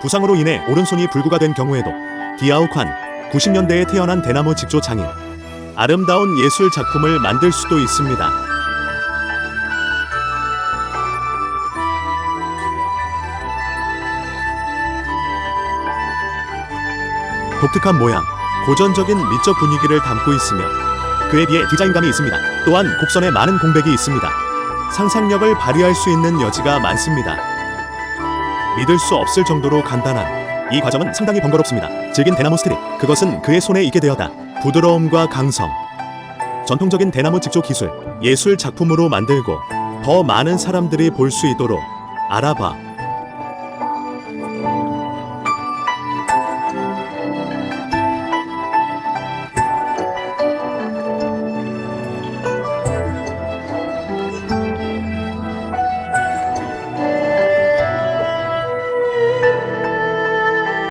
부상으로 인해 오른손이 불구가 된 경우에도 디아우칸 90년대에 태어난 대나무 직조 장인 아름다운 예술 작품을 만들 수도 있습니다. 독특한 모양, 고전적인 미적 분위기를 담고 있으며 그에 비해 디자인감이 있습니다. 또한 곡선에 많은 공백이 있습니다. 상상력을 발휘할 수 있는 여지가 많습니다. 믿을 수 없을 정도로 간단한 이 과정은 상당히 번거롭습니다. 질긴 대나무 스트립, 그것은 그의 손에 있게 되었다. 부드러움과 강성, 전통적인 대나무 직조 기술, 예술 작품으로 만들고 더 많은 사람들이 볼 수 있도록 알아봐